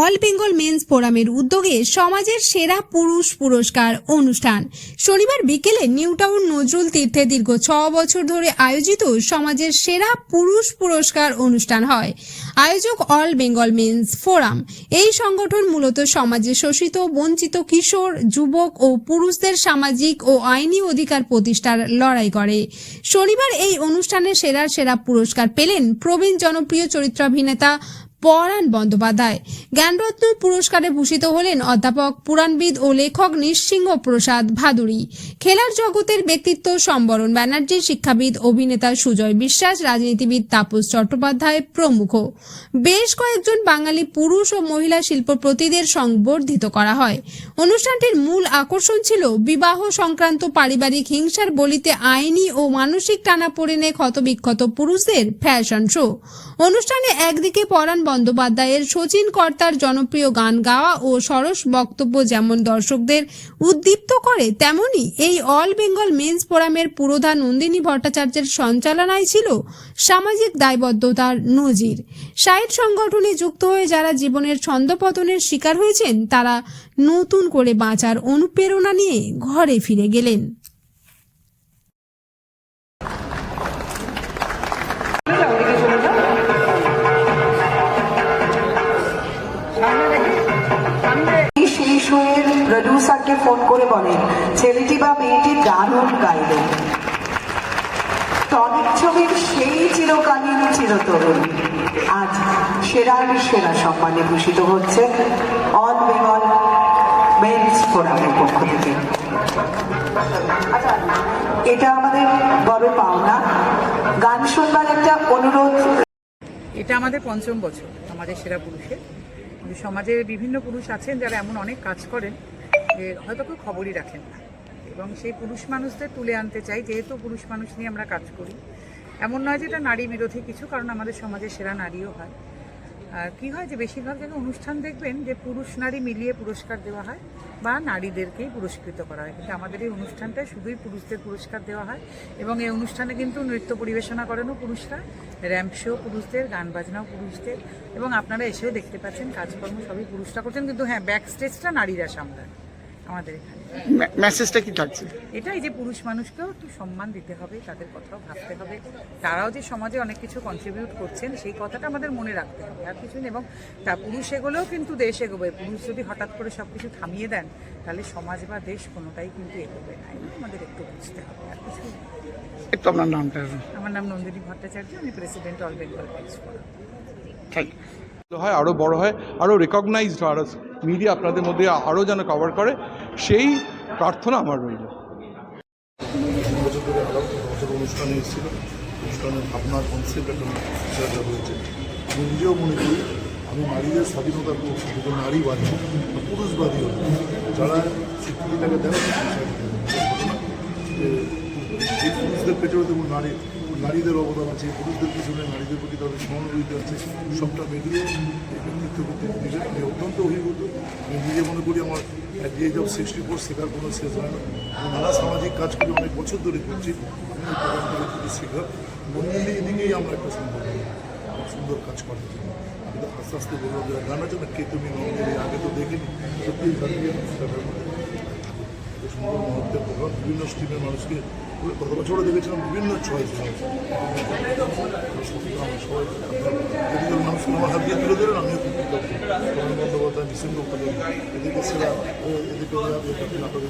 All Bengal men's ফোরামের উদ্যোগে সমাজের সেরা পুরুষ পুরস্কার অনুষ্ঠান। শনিবার বিকেলে নিউ টাউন নজরুল তীর্থে দীর্ঘ ছ বছর ধরে আয়োজিত সমাজের সেরা পুরুষ পুরস্কার অনুষ্ঠান হয়। আয়োজক অল বেঙ্গল মেন্স ফোরাম। এই সংগঠন মূলত সমাজে শোষিত, বঞ্চিত কিশোর, যুবক ও পুরুষদের সামাজিক ও আইনি অধিকার প্রতিষ্ঠার লড়াই করে। শনিবার এই অনুষ্ঠানে সেরার সেরা পুরস্কার পেলেন প্রবীণ জনপ্রিয় চরিত্রাভিনেতা পরাণ বন্দ্যোপাধ্যায়। জ্ঞানরত্ন পুরস্কারে ভূষিত হলেন অধ্যাপক, পুরাণবিদ ও লেখক নৃসিংহ প্রসাদ ভাদুরী। খেলার জগতের ব্যক্তিত্ব সম্বরণ ব্যানার্জি শিক্ষাবিদ, অভিনেতা সুজয় বিশ্বাস, রাজনীতিবিদ তাপস চট্টোপাধ্যায় প্রমুখ। বেশ কয়েকজন বাঙালি পুরুষ ও মহিলা শিল্পপতিদের সংবর্ধিত করা হয়। অনুষ্ঠানটির মূল আকর্ষণ ছিল বিবাহ সংক্রান্ত পারিবারিক হিংসার বলিতে আইনি ও মানসিক টানা টানাপোড়েনে ক্ষতবিক্ষত পুরুষদের ফ্যাশন শো। অনুষ্ঠানে একদিকে পরাণ বন্দ্যোপাধ্যায়ের শচীন কর্তার জনপ্রিয় গান গাওয়া ও সরস বক্তব্য যেমন দর্শকদের উদ্দীপ্ত করে, তেমনি এই অল বেঙ্গল মেন্স ফোরামের পুরোধা নন্দিনী ভট্টাচার্যের সঞ্চালনায় ছিল সামাজিক দায়বদ্ধতার নজির। সাইট সংগঠনে যুক্ত হয়ে যারা জীবনের ছন্দপতনের শিকার হয়েছেন, তারা নতুন করে বাঁচার অনুপ্রেরণা নিয়ে ঘরে ফিরে গেলেন। প্রডিউসারকে ফোন করে বলেন, ছেলেটি বা মেয়েটি দারুণ গাইল। টনিক ছবির সেই চিরকালীন চিরতরুণ। আজ সেরার সেরা সম্মানে ভূষিত হচ্ছে অল বেঙ্গল মেন্স ফোরামের পক্ষ থেকে। এটা আমাদের বড় পাওনা। গান শুনবার একটা অনুরোধ। এটা আমাদের পঞ্চম বছর, আমাদের সেরা পুরুষের। সমাজে বিভিন্ন পুরুষ আছেন যারা এমন অনেক কাজ করেন হয়তো কেউ খবরই রাখেন না। এবং সেই পুরুষ মানুষদের তুলে আনতে চাই, যেহেতু পুরুষ মানুষ নিয়ে আমরা কাজ করি। এমন নয় যে এটা নারী বিরোধী কিছু, কারণ আমাদের সমাজে সেরা নারীও হয়। আর কি হয় যে বেশিরভাগ জায়গায় অনুষ্ঠান দেখবেন যে পুরুষ নারী মিলিয়ে পুরস্কার দেওয়া হয় বা নারীদেরকেই পুরস্কৃত করা হয়। কিন্তু আমাদের এই অনুষ্ঠানটায় শুধুই পুরুষদের পুরস্কার দেওয়া হয় এবং এই অনুষ্ঠানে কিন্তু নৃত্য পরিবেশনা করেনও পুরুষরা। র্যাম্প শো পুরুষদের, গান বাজনাও পুরুষদের। এবং আপনারা এসেও দেখতে পাচ্ছেন, কাজকর্ম সবই পুরুষরা করছেন। কিন্তু হ্যাঁ ব্যাক স্টেজটা নারীরা সামলায়। আমাদের এখানে। মেসেজটা কি থাকছে? এটাই যে পুরুষ মানুষকেও একটু সম্মান দিতে হবে তাদের কথাও ভাবতে হবে। তারাও যে সমাজে অনেক কিছু কন্ট্রিবিউট করছেন সেই কথাটা আমাদের মনে রাখতে হবে। আর কিছু এবং তা পুরুষ এগোলেও কিন্তু দেশ এগোবে। পুরুষ যদি হঠাৎ করে সব কিছু থামিয়ে দেন তাহলে সমাজ বা দেশ কোনোটাই কিন্তু এগোবে না। আমাদের একটু বুঝতে হবে। আর কিছু। একটু আপনার নামটা আমার নাম নন্দিনী ভট্টাচার্য আমি প্রেসিডেন্ট অল বেঙ্গল থ্যাংক হয় আরও বড় হয় আরও রেকগনাইজড হয় আরও মিডিয়া আপনাদের মধ্যে আরও যেন কভার করে, সেই প্রার্থনা আমার রইল। আমি নিজেও মনে করি আমি নারীদের স্বাধীনতা শুধু নারীবাদী পুরুষবাদী হল যারা স্বীকৃতিটাকে দেয় ঘটনা যে পুরুষদের পেছনে দেখুন নারী নারীদের অবদান আছে, পুরুষদের পিছনে নারীদের প্রতি তাদের সহানুভূতি আছে, সবটা মিলিয়ে ব্যক্তিত্ব করতে নিজে আমি অত্যন্ত অভিভূত। আমি নিজে মনে করি আমার at the age of sixty four শেখার কোনো শেষ হয় না। আমি নানা সামাজিক কাজ অনেক বছর ধরে করছি। থেকে শেখার নন্দিনী দিকেই আমরা একটা সম্ভব সুন্দর কাজ করার জন্য। আমি তো আস্তে আস্তে বললাম যে গান আছে না, কে তুমি নন্দিনী আগে তো দেখিনি। সত্যিই গান দিয়ে সুন্দর মুহূর্তের প্রোগ্রাম, বিভিন্ন স্ট্রিমের মানুষকে গত বছরও দেখেছিলাম বিভিন্ন চয়েস এদিকের মানুষকে আমার হাত দিয়ে তুলে দিলেন আমিও খুব কৃতজ্ঞ। বন্দ্যোপাধ্যায় কলেন এদিকে সেরা এদিকে নাটক